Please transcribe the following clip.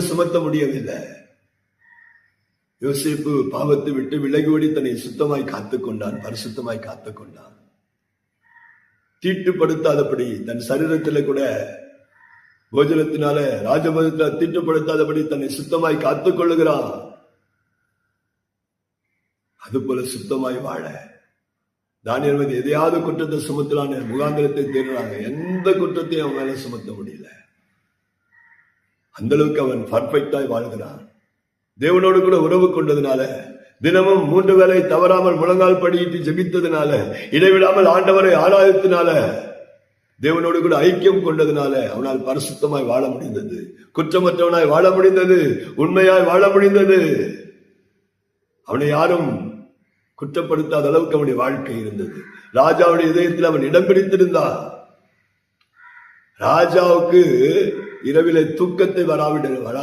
சுமத்த முடியவில்லை யோசிப்பு பாவத்தை விட்டு விலகி ஓடி தன்னை சுத்தமாய் காத்துக் கொண்டான் பரிசுத்தமாய் காத்துக் கொண்டான் தீட்டுப்படுத்தாதபடி தன் சரீரத்துல கூட போஜனத்தினால ராஜபதத்தில் தீட்டுப்படுத்தாதபடி தன்னை சுத்தமாய் காத்துக் கொள்ளுகிறான் அதுபோல சுத்தமாய் வாழ. தானியல் மீது எதையாவது குற்றத்தை சுமத்தலான்னு முகாந்திரத்தை தேடுறாங்க. எந்த குற்றத்தையும் அவன் மேல சுமத்த முடியல. அந்த அளவுக்கு அவன் பர்ஃபெக்டாய் வாழ்கிறான். தேவனோடு கூட உறவு கொண்டதுனால தினமும் மூன்று வேளை தவறாமல் முழங்கால் படியிட்டு ஜெபித்ததுனால இடைவிடாமல் ஆண்டவரை ஆராயத்தினால தேவனோடு கூட ஐக்கியம் கொண்டதுனால அவனால் பரிசுத்தமாய் வாழ முடிந்தது. குற்றமற்றவனாய் வாழ முடிந்தது. உண்மையாய் வாழ முடிந்தது. அவனை யாரும் குற்றப்படுத்தாத அளவுக்கு அவனுடைய வாழ்க்கை இருந்தது. ராஜாவுடைய இதயத்தில் அவன் இடம் பிடித்திருந்தான். ராஜாவுக்கு இரவிலே தூக்கத்தை வராவிட வரா